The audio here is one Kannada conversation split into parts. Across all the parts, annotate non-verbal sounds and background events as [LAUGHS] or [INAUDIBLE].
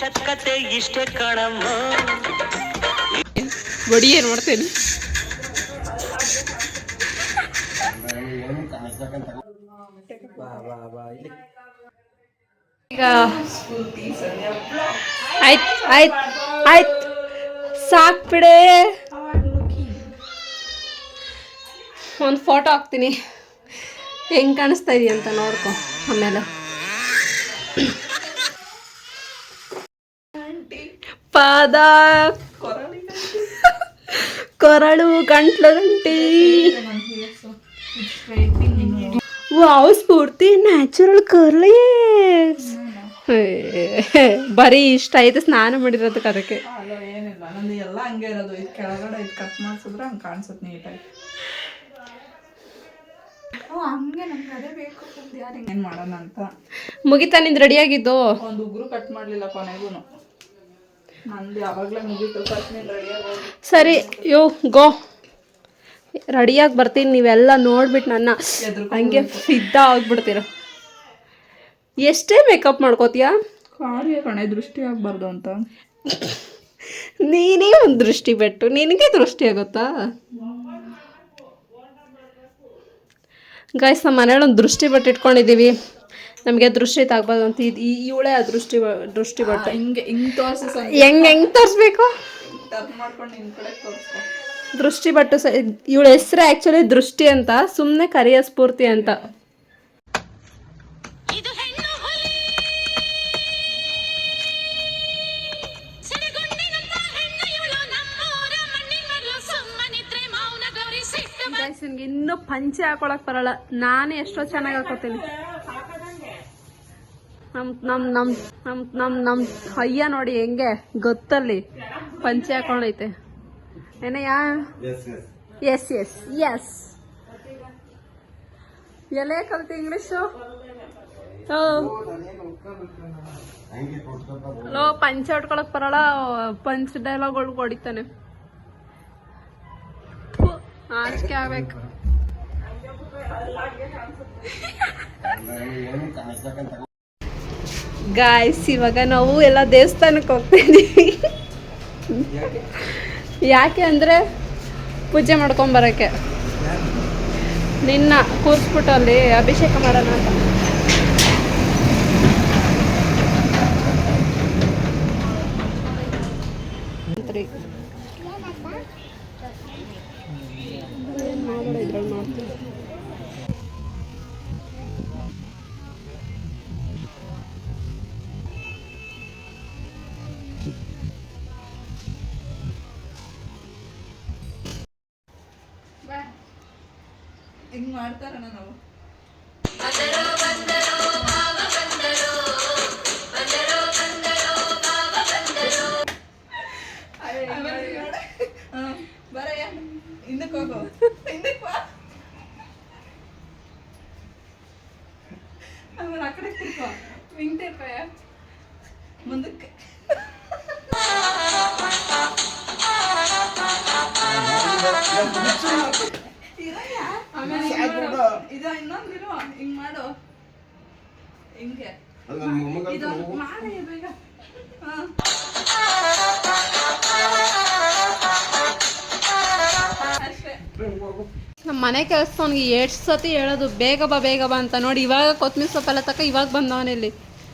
ಅವಶ್ಯಕತೆ ಇಷ್ಟೇ ಕಣಮ್ಮ. ಬಡಿ ಏನು ಮಾಡ್ತೇನೆ? ಈಗ ಆಯ್ತು ಆಯ್ತು ಆಯ್ತು. ಸಾಕ್ ಬಿಡೆ. ಒಂದು ಫೋಟೋ ಹಾಕ್ತೀನಿ. ಹೆಂಗ್ ಕಾಣಿಸ್ತಾ ಇದೆಯಾ ಅಂತ ನೋಡ್ಕೊ, ಆಮೇಲೆ. ಪಾದ. ಕೊರಳು ಗಂಟ್ಲು ಗಂಟಿ ವಾವ್ ಸ್ಫೂರ್ತಿ ನ್ಯಾಚುರಲ್ ಕರ್ಲಿ ಬರೀ ಇಷ್ಟ ಐತೆ ಸ್ನಾನ ಮಾಡಿರೋದಕ್ಕೆ ಅದಕ್ಕೆ. ಏನಿಲ್ಲ ನಂದು ಎಲ್ಲ ಹಂಗೆ ಇರೋದು. ಇದು ಕೆಳಗಡೆ ಇದು ಕಟ್ ಮಾಡಿಸಿದ್ರೆ ಹಂಗೆ ಕಾಣಿಸುತ್ತೆ ನೀಟಾಗಿ. ಓ ಹಂಗೆ ನಂಗೆ ಅದೇ ಬೇಕು ಯಾರು ಮಾಡೋಣ ಅಂತ? ಮುಗಿತಾ ನಿಂದು ರೆಡಿಯಾಗಿದ್ದು ಒಂದು ಉಗುರು ಕಟ್ ಮಾಡಲಿಲ್ಲ ಕೊನೆಗೂ ನಂದು ಯಾವಾಗಲೇ ಮುಗೀತು ಫಸ್ಟ್ ನೀನು ರೆಡಿಯಾಗಿ ಸರಿ ಯೋ ಗೋ. ರೆಡಿಯಾಗಿ ಬರ್ತೀನಿ. ನೀವೆಲ್ಲ ನೋಡ್ಬಿಟ್ಟು ನನ್ನ. ಹಂಗೆ ಫಿದ್ದ ಆಗ್ಬಿಡ್ತೀರ. ಎಷ್ಟೇ ಮೇಕಪ್ ಮಾಡ್ಕೋತೀಯಾ? ಕಣೆ ದೃಷ್ಟಿ ಆಗಬಾರ್ದು ಅಂತ. ನೀನೇ ಒಂದು ದೃಷ್ಟಿ ಬೆಟ್ಟು. ನಿನಗೆ ದೃಷ್ಟಿ ಆಗುತ್ತಾ? ಗಾಯ್ಸ್ ನಮ್ಮ ಮನೇಲಿ ಒಂದು ದೃಷ್ಟಿ ಬಿಟ್ಟು ಇಟ್ಕೊಂಡಿದ್ದೀವಿ ನಮಗೆ ದೃಷ್ಟಿ ತಾಗ್ಬಾರ್ದು ಅಂತ ಇದು ಇವಳೇ ಆ ದೃಷ್ಟಿ ಬ- ದೃಷ್ಟಿ ಬಟ್ಟು ಹಿಂಗೆ ಹಿಂಗೆ ತೋರಿಸಿ ಹೆಂಗ್ ಹೆಂಗ್ ತೋರಿಸ್ಬೇಕು? ಮಾಡ್ಕೊಂಡು ನಿಮ್ಮ ಕಡೆ ತೋರಿಸ್ಕೊ. ದೃಷ್ಟಿ ಬಟ್ಟು ಸ ಇವಳ ಹೆಸರು ಆ್ಯಕ್ಚುಲಿ ದೃಷ್ಟಿ ಅಂತ ಸುಮ್ಮನೆ ಕರಿಯ ಸ್ಫೂರ್ತಿ ಅಂತ. ಇದು ಹೆಣ್ಣು ಹುಲಿ. ಸಿಡಿಗುಂಡಿನಂತ ಹೆಣ್ಣು ಇವಳು ನಮ್ಮೂರ ಮಣ್ಣಿನಲ್ಲೂ ಸುಮ್ಮನಿದ್ರೆ ಮೌನ ಗೌರಿ ಸಿಟ್ಟು ಗೈಸ್ ನನಗೆ ಇನ್ನೂ ಪಂಚೆ ಹಾಕೊಳಕ್ ಬರಲ್ಲ. ನಾನೇ ಎಷ್ಟೋ ಚೆನ್ನಾಗಿ ಹಾಕೋತೀನಿ. ನಮ್ ನಮ್ ನಮ್ ನಮ್ ನಮ್ ನಮ್ ಅಯ್ಯ ನೋಡಿ ಹೆಂಗೆ ಗೊತ್ತಲ್ಲಿ ಪಂಚೆ ಹಾಕೊಂಡೈತೆ. ಏನಯ್ಯ? ಎಸ್ ಎಸ್ ಎಸ್ ಎಲ್ಲೇ ಕಲ್ತಿ ಇಂಗ್ಲೀಷು ಹಲೋ ಪಂಚೆ ಹೊಡ್ಕೊಳಕ್ ಬರಲ್ಲ. ಪಂಚ್ ಡೈಲಾಗ್ಗಳು ಹೊಡಿತಾನೆ. ಆಚಿಕೆ ಆಗ್ಬೇಕು. ಗಾಯ್ಸ್ ಇವಾಗ ನಾವು ಎಲ್ಲ ದೇವಸ್ಥಾನಕ್ಕೆ ಹೋಗ್ತಾ ಇದೀವಿ ಯಾಕೆ ಅಂದರೆ ಪೂಜೆ ಮಾಡ್ಕೊಂಬರೋಕ್ಕೆ ನಿನ್ನ ಕೂರಿಸ್ಬಿಟ್ಟು ಅಲ್ಲಿ ಅಭಿಷೇಕ ಮಾಡೋಣ ಅಂತ. ಹಿಂಗೆ ಮಾಡ್ತಾರಣ ನಾವು ಹ್ಮ್. ಬರಯ್ಯ ಹಿಂದಕ್ಕೆ ಹೋಗು ಹಿಂದಕ್ಕೆ ಬಾ ಆಮೇಲೆ ಆ ಕಡೆ ಕೂತ್ಕೋ ಹಿಂಗೆ ಮುಂದಕ್ಕೆ ಇರಯ್ಯ. ಹಿಂಗ್ ಮಾಡು. ಹಿಂಗೆ. ಬೇಗ. ನಮ್ಮ ಮನೆ ಕೆಲಸದವನಿಗೆ ಎಷ್ಟು ಸತಿ ಹೇಳೋದು ಬೇಗ ಬಾ ಬೇಗ ಬಾ ಅಂತ ನೋಡಿ ಇವಾಗ ಕೊತ್ತಂಬರಿ ಸೊಪ್ಪೆಲ್ಲ ತಕ್ಕ ಇವಾಗ ಬಂದವನಿಲ್ಲಿ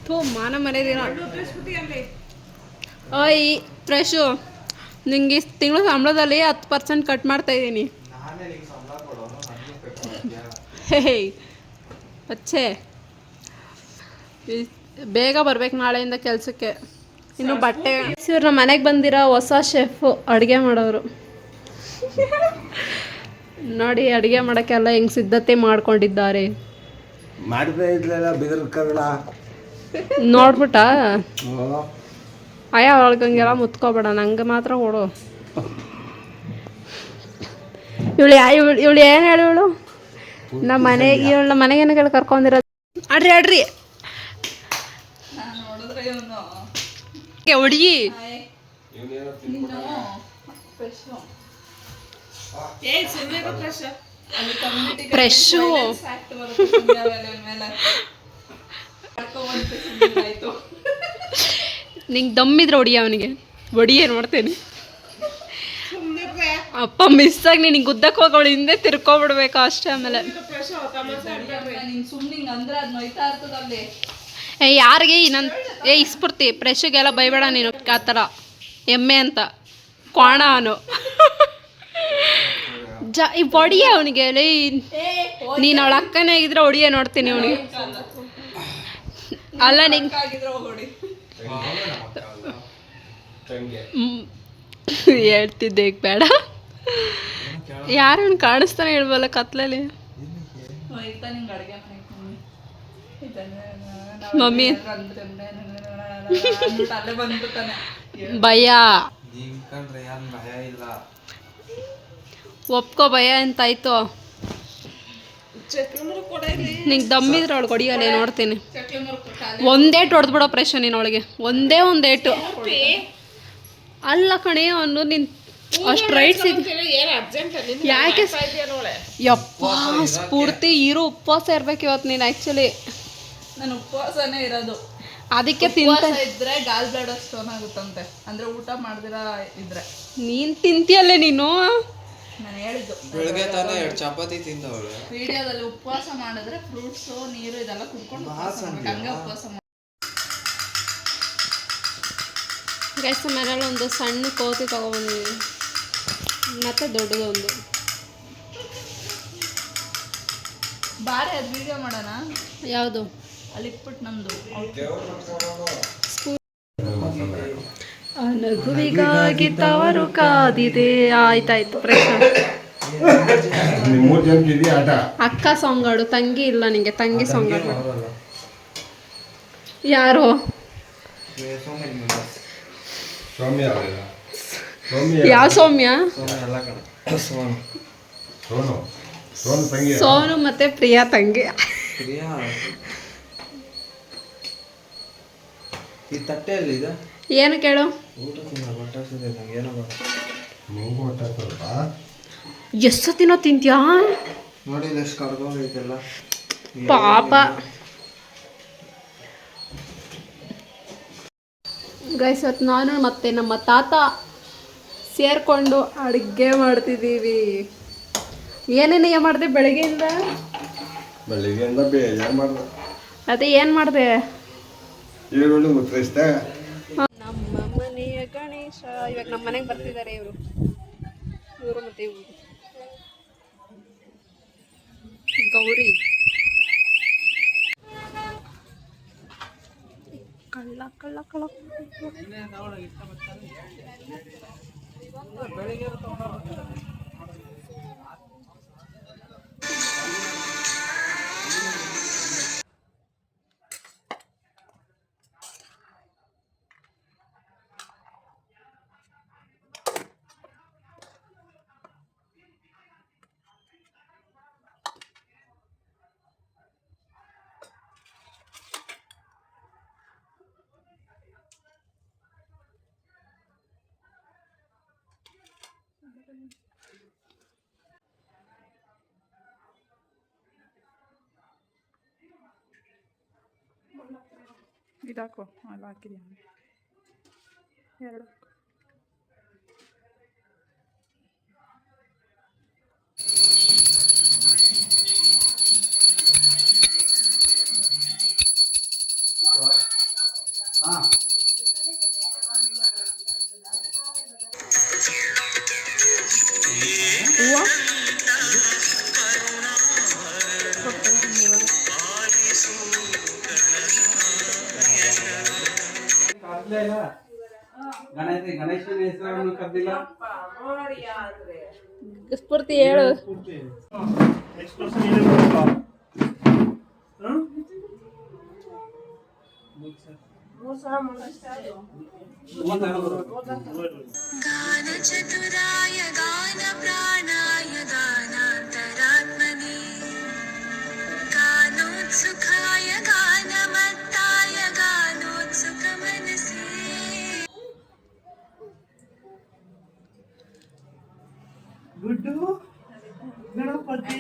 ಥೂ ಮಾನ ಮನೆದಿನ ಓಯ್ ಫ್ರೆಶು. ನಿಂಗೆ ತಿಂಗಳ ಸಂಬಳದಲ್ಲಿ ಹತ್ತು ಪರ್ಸೆಂಟ್ ಕಟ್ ಮಾಡ್ತಾ ಇದ್ದೀನಿ. ಅಚ್ಚೆ. ಬೇಗ ಬರ್ಬೇಕು ನಾಳೆಯಿಂದ ಕೆಲಸಕ್ಕೆ. ಇನ್ನು ಬಟ್ಟೆ ಇವ್ರು ನಮ್ಮ ಮನೆಗೆ ಬಂದಿರೋ ಹೊಸ ಶೆಫ್ ಅಡುಗೆ ಮಾಡೋರು. ನೋಡಿ ಅಡುಗೆ ಮಾಡೋಕ್ಕೆಲ್ಲ ಹೆಂಗೆ ಸಿದ್ಧತೆ ಮಾಡ್ಕೊಂಡಿದ್ದಾರೆ. ನೋಡ್ಬಿಟ್ಟ ಅಯ್ಯ ಒಳಗಂಗೆಲ್ಲ ಮುತ್ಕೋಬೇಡ ನಂಗೆ ಮಾತ್ರ ಕೊಡು [LAUGHS] ಇವಳು ಇವಳು ಇವಳು ಏನು ಹೇಳು ಇವಳು? ನಮ್ಮ ಮನೆ ಇವಳು ನಮ್ಮ ಮನೆಗೆ ಏನಕ್ಕೆ ಕರ್ಕೊಂಡಿರೋದು. ಅಡ್ರಿ ಅಡ್ರಿ. ಹುಡುಗಿ. ಫ್ರೆಶು. ನಿಂಗೆ ದಮ್ಮಿದ್ರೆ ಹೊಡಿಯ ಅವನಿಗೆ. ಕಮ್ಯುನಿಟಿ ಫ್ರೆಶ್ಶು ಫ್ಯಾಕ್ಟ್ ಬರುತ್ತೆ ಸುಮ್ನೆ ಆಮೇಲೆ ಇವ್ನ್ ಮೇಲೆ ಕರ್ಕೊಂಬಂದು ಸುಮ್ನೆ ಆಯ್ತು ನಿಂಗೆ ದಮ್ಮಿದ್ರೆ ಹೊಡಿಯ ಅವನಿಗೆ ಹೊಡಿಯೇ ನೋಡ್ತೇನೆ ಅಪ್ಪ ಮಿಸ್ ಆಗಿ ನಿನಗೆ ಗುದ್ದಕ್ಕೆ ಹೋಗೋಳು ಹಿಂದೆ ತಿರ್ಕೊಬಿಡ್ಬೇಕು ಅಷ್ಟೇ ಆಮೇಲೆ. ಏ ಯಾರಿಗೆ ನನ್ನ ಏ ಇಸ್ಬಿಡ್ತಿ ಫ್ರೆಶ್ಗೆಲ್ಲ ಬೈಬೇಡ ನೀನು ಆ ಥರ. ಎಮ್ಮೆ ಅಂತ. ಕ್ವಾಣ ಅವನು. ಜ ಈ ಹೊಡಿಯ ಅವನಿಗೆ ಲೈ ನೀನು ಅವಳ ಅಕ್ಕನೇ ಇದ್ರೆ ಹೊಡಿಯ ನೋಡ್ತೀನಿ ಅವನಿಗೆ. ಅಲ್ಲ ನಿಂಗೆ ಹೇಳ್ತಿದ್ದೆ ಬೇಡ. [LAUGHS] ಯಾರು ಕಾಣಿಸ್ತಾನೆ ಹೇಳ್ಬಲ್ಲ ಕತ್ಲಲ್ಲಿ? ನೋಯ್ತಾ ನಿಂಗ್ ಅಡ್ಗೆ ಮಮ್ಮಿ. ಭಯ. ಒಪ್ಕೋ ಭಯ ಅಂತಾಯ್ತು ನಿಂಗೆ ದಮ್ಮಿದ್ರೆ ಅವಳು ಹೊಡಿಯಲ್ಲ ನೋಡ್ತೀನಿ. ಒಂದೇಟು ಹೊಡೆದ್ಬಿಡೋ ಪ್ರೆಷನ್ ನೀನು ಅವಳಿಗೆ. ಒಂದೇ ಒಂದೇಟು ಅಲ್ಲ ಕಣೆ ಅವನು ನಿನ್ ಅಷ್ಟು ರೈಟ್ಸ್ ಇದೆ ಯಾಕೆ ಯಪ್ಪ ಸ್ಫೂರ್ತಿ ಇರು ಉಪವಾಸ ಇರ್ಬೇಕು ಇವತ್ತು ನೀನು ಆ್ಯಕ್ಚುಲಿ ನಾನು ಉಪವಾಸನೇ ಇರೋದು. ಅದಕ್ಕೆ ತಿಂತ ಇದ್ರೆ ಗಾಲ್ ಬ್ಲಾಡರ್ ಸ್ಟೋನ್ ಆಗುತ್ತಂತೆ. ಅಂದ್ರೆ ಊಟ ಮಾಡ್ದಿರಾ ಇದ್ರೆ. ನೀನು ತಿಂತೀಯಲ್ಲೇ ನೀನು? ನಾನು ಹೇಳಿದ್ದು. ಬೆಳಗ್ಗೆ ತಾನೇ ಎರಡು ಚಪಾತಿ ತಿಂದವಳು. ವಿಡಿಯೋದಲ್ಲಿ ಉಪವಾಸ ಮಾಡಿದ್ರೆ ಫ್ರೂಟ್ಸ್ ನೀರು ಇದೆಲ್ಲ ಕುಡ್ಕೊಂಡು ಉಪವಾಸ ಮಾಡ್ಬೇಕು. ಹಂಗೆ ಉಪವಾಸ ಮಾಡಿ ಗೈಸ್ ಮನೇಲಿ ಒಂದು ಸಣ್ಣ ಕೋತಿ ತಗೊಬಂದಿದ್ದೀನಿ. ಮತ್ತೆ ದೊಡ್ಡದೊಂದು. ಬಾರಿ ಅದು ವಿಡಿಯೋ ಮಾಡೋಣ? ಯಾವುದು? ಅಲ್ಲಿ ಇಟ್ಬಿಟ್ಟು ನಮ್ದು. ನಗುವಿಗಾಗಿ ತವರು ಕಾದಿದೆ. ಆಯ್ತಾಯ್ತು ಪ್ರಶ್ನೆ. ಅಕ್ಕ ಸಾಂಗ್ ಆಡು ತಂಗಿ ಇಲ್ಲ ನಿಂಗೆ ತಂಗಿ ಸಾಂಗ್ ಆಡು ಯಾರು? ಸೌಮ್ಯ ಯಾವ ಸೌಮ್ಯ? ಸೋನು ಎಲ್ಲ ಸೋನು. ಸೋನು. ಸೋನು ತಂಗಿ. ಸೋನು ಮತ್ತೆ ಪ್ರಿಯಾ ತಂಗಿ. ಪ್ರಿಯಾ? ಈ ತಟ್ಟೆಯಲ್ಲಿ ಇದೆ? ಏನು ಕೇಳು? ಊಟ ತಿನ್ನ ಎಷ್ಟು ತಿಂತ್ಯಾ? ಪಾಪ. ಗೈಸ್ ಇವತ್ತು ನಾನು ಮತ್ತೆ ನಮ್ಮ ತಾತ ಸೇರ್ಕೊಂಡು ಅಡುಗೆ ಮಾಡ್ತಿದ್ದೀವಿ. ಏನೇನು ಮಾಡಿದೆ ಬೆಳಗ್ಗೆಯಿಂದ? ಬೆಳಗ್ಗೆಯಿಂದ ಬೇಜಾರು ಮಾಡ್ದೆ. ಅದೇ ಏನು ಮಾಡಿದೆ? ಈರುಳ್ಳಿ ಮುತ್ತರಿಸ್ದೆ ನಮ್ಮ ಮನೆಯ ಗಣೇಶ ಇವಾಗ ನಮ್ಮ ಮನೆಗೆ ಬರ್ತಿದ್ದಾರೆ ಇವರು. ಇವರು ಮತ್ತೆ ಇವರು. ಗೌರಿ. ಕಳ್ಳ ಕಳ್ಳ ಕಳ್ಳ. ಬೆಳಿಗ್ಗೆ ಇದಾಕೋ ಅಲ್ಲ ಹಾಕಿದ್ದೀನಿ ಎರಡು ಗಣೇಶ ಅಡ್ಡಿಲ್ಲ ಸ್ಫೂರ್ತಿ ಹೇಳು ನೆಕ್ಸ್ಟ್ ಕ್ವಶನ್ ಏನೇ ಮಾಡಪ್ಪ ಗಾನ ಚತುರಾಯ ಗಾನ ಪ್ರಾಣಾಯ ಗಾನಾಂತರಾತ್ಮನೇ ಗಾನೋತ್ಸುಖ ಗುಡ್ಡು ಗಣಪತಿ.